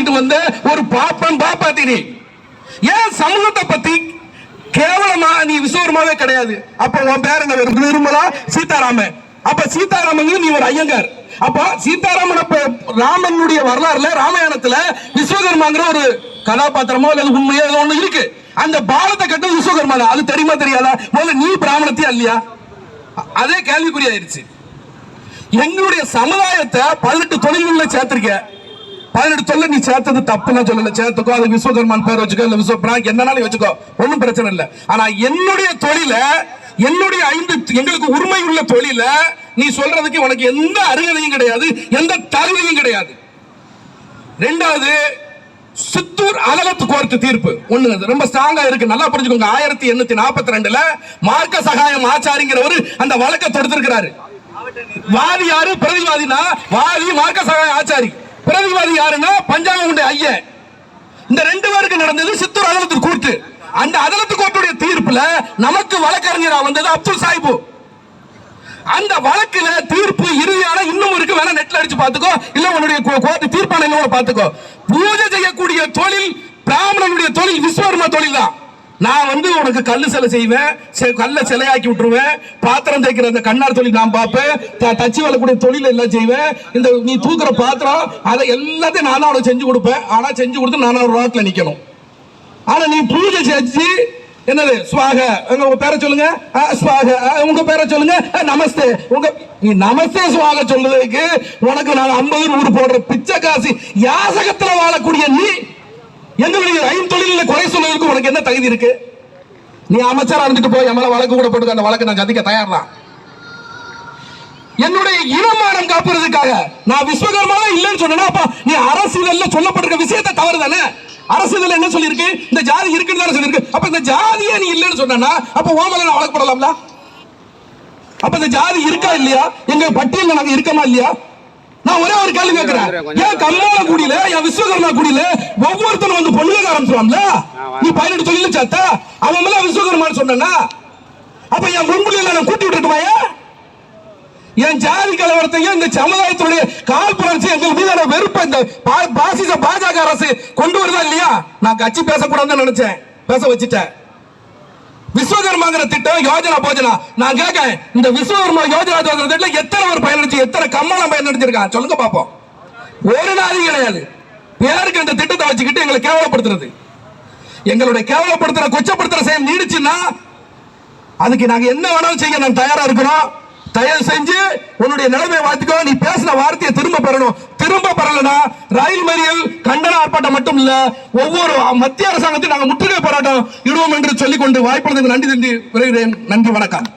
இது வந்த ஒரு பாப்பன் பாப்பாத்தினி. ஏன் சமூகத்தை பத்தி கேவலமா நீ விஸ்வகர்மாவே கிடையாது? அப்ப உன் பேர் என்ன நிர்மலா சீதாராமன். அப்ப சீதாராமன் நீ ஒரு ஐயங்கார். அப்ப சீதாராமன் அப்ப ராமனுடைய வரலாறுல ராமாயணத்துல விஸ்வகர்மாங்கிற ஒரு கதாபாத்திரமோ அல்லது உண்மையோ ஏதோ ஒண்ணு இருக்கு. அந்த பாலத்தை கட்டது விஸ்வகர்மா தான். அது தெரியுமா தெரியாதா? முதல்ல நீ பிராமணத்தையா இல்லையா? அதே கேள்விக்குறி ஆயிடுச்சு. எங்களுடைய சமுதாயத்தை பதினெட்டு தொழில்களில் சேர்த்திருக்க. பதினெட்டு சொல்ல நீ சேர்த்தது தப்பு நான் சொல்லல. சேர்த்துக்கோ அது விஸ்வகர்மான் பேர் வச்சுக்கோ இல்ல விஸ்வ என்னன்னாலும் வச்சுக்கோ. ஒன்றும் பிரச்சனை இல்லை. ஆனா என்னுடைய தொழில என்னுடைய ஐந்து எங்களுக்கு உரிமை உள்ள தொழில நீ சொல்றதுக்கு உனக்கு எந்த அருகதையும் கிடையாது எந்த தகுதியும் கிடையாது. ரெண்டாவது சித்தூர் அகலத்து கோர்ட்டு தீர்ப்பு. ஒண்ணு ரொம்ப ஸ்ட்ராங்கா இருக்கு. நல்லா புரிஞ்சுக்கோங்க. ஆயிரத்தி எண்ணூத்தி நாற்பத்தி ரெண்டுல மார்க்க சகாயம் ஆச்சாரிங்கிறவர் அந்த வழக்கை தொடுத்திருக்கிறாரு. வாதி யாரு பிரதிவாதினா வாதி மார்க்க சகாயம் ஆச்சாரி. பிரதிவாதி யாருன்னா பஞ்சாங்கமுடைய ஐயன். இந்த ரெண்டு பேருக்கு நடந்தது சித்தூர் அதலத்து கூட்டு. அந்த அதலத்து கோர்ட்டுடைய தீர்ப்புல நமக்கு வழக்கறிஞரா வந்தது அப்துல் சாஹிபு அந்த வழக்குல தீர்ப்பு இறுதியான இன்னும் இருக்கு. வேணா நெட்ல அடிச்சு பாத்துக்கோ இல்ல உன்னுடைய கோர்ட்டு தீர்ப்பான பாத்துக்கோ பூஜை செய்யக்கூடிய தொழில் பிராமணனுடைய தொழில் விஸ்வகர்மா தொழில் தான் நான் வந்து உனக்கு கல்லு சிலை செய்வேன் செ- கல்லை சிலையாக்கி விட்டுருவேன். பாத்திரம் தேய்க்கிற அந்த கண்ணார் தொழில் நான் பார்ப்பேன். த- தச்சு வளக்கூடிய தொழில் எல்லாம் செய்வேன். இந்த நீ தூக்குற பாத்திரம் அதை எல்லாத்தையும் நானும் அவனுக்கு செஞ்சு கொடுப்பேன். ஆனால் செஞ்சு கொடுத்து நானும் ஒரு வாரத்தில் நிற்கணும் ஆனால் நீ பூஜை செஞ்சு என்னது சுவாக உங்க பேரை சொல்லுங்க? ஆ, ஆ, உங்க பேரை சொல்லுங்க? ஆ, நமஸ்தே. உங்க நீ நமஸ்தே சுவாக சொல்றதுக்கு உனக்கு நான் ஐம்பது நூறு போடுற பிச்சை காசு யாசகத்துல வாழக்கூடிய நீ எங்களுடைய ஐந்தொழில குறை சொல்வதற்கு உனக்கு என்ன தகுதி இருக்கு? நீ அமைச்சரா இருந்துட்டு போய் என் வழக்கு கூட போட்டு அந்த வழக்கு நான் சந்திக்க தயார் என்னுடைய இனமானம் காப்புறதுக்காக நான் விஸ்வகர்மாவே இல்லைன்னு சொன்னா அப்ப நீ அரசியல்ல சொல்லப்பட்டிருக்க விஷயத்தை தவறு தானே அரசியல் என்ன சொல்லியிருக்கு? இந்த ஜாதி இருக்குன்னு தானே சொல்லியிருக்கு. அப்ப இந்த ஜாதியே நீ இல்லைன்னு சொன்னா அப்ப ஓமல நான் வழக்கு போடலாம்ல? அப்ப இந்த ஜாதி இருக்கா இல்லையா? எங்க பட்டியல்ல நாங்க இருக்கமா இல்லையா? நான் ஒரே ஒரு கேள்வி கேட்கிறேன் ஏன் கம்மாள குடியில என் விஸ்வகர்மா குடியில ஒவ்வொருத்தரும் வந்து பொண்ணுங்க ஆரம்பிச்சுவான்ல நீ பதினெட்டு தொழில சேர்த்தா? அவன் மேல விஸ்வகர்மான்னு சொன்னா அப்ப என் முன்மொழியில நான் கூட்டி விட்டுட்டுமாயா என் ஜாதி கலவரத்தையும் இந்த சமுதாயத்தினுடைய கால் புணர்ச்சி எங்கள் மீதான வெறுப்பை இந்த பாசிச பாஜக அரசு கொண்டு வருதா இல்லையா? நான் கட்சி பேசக்கூடாதுன்னு நினைச்சேன். பேச வச்சுட்டேன். விஸ்வகர்மாங்கிற திட்டம் யோஜனா போஜனா. நான் கேட்கேன் இந்த விஸ்வகர்மா யோஜனா போஜனா திட்டம் எத்தனை பேர் பயனடைச்சு எத்தனை கம்மலம் பயனடைச்சிருக்கான் சொல்லுங்க பார்ப்போம் ஒரு நாளும் கிடையாது. பேருக்கு இந்த திட்டத்தை வச்சுக்கிட்டு எங்களை கேவலப்படுத்துறது. எங்களுடைய கேவலப்படுத்துற கொச்சப்படுத்துற செயல் நீடிச்சுன்னா அதுக்கு நாங்க என்ன வேணாலும் செய்ய நான் தயாரா இருக்கிறோம் தயவு செஞ்சு உன்னுடைய நிலைமை வாத்திக்கோ நீ பேசின வார்த்தையை திரும்ப பெறணும். திரும்ப பெறலனா ரயில் மறியல் கண்டன ஆர்ப்பாட்டம் மட்டும் இல்ல ஒவ்வொரு மத்திய அரசாங்கத்தையும் நாங்கள் முற்றுகை போராட்டம் இடுவோம் என்று சொல்லிக்கொண்டு வாய்ப்பு நன்றி நன்றி விரைகிறேன். நன்றி வணக்கம்.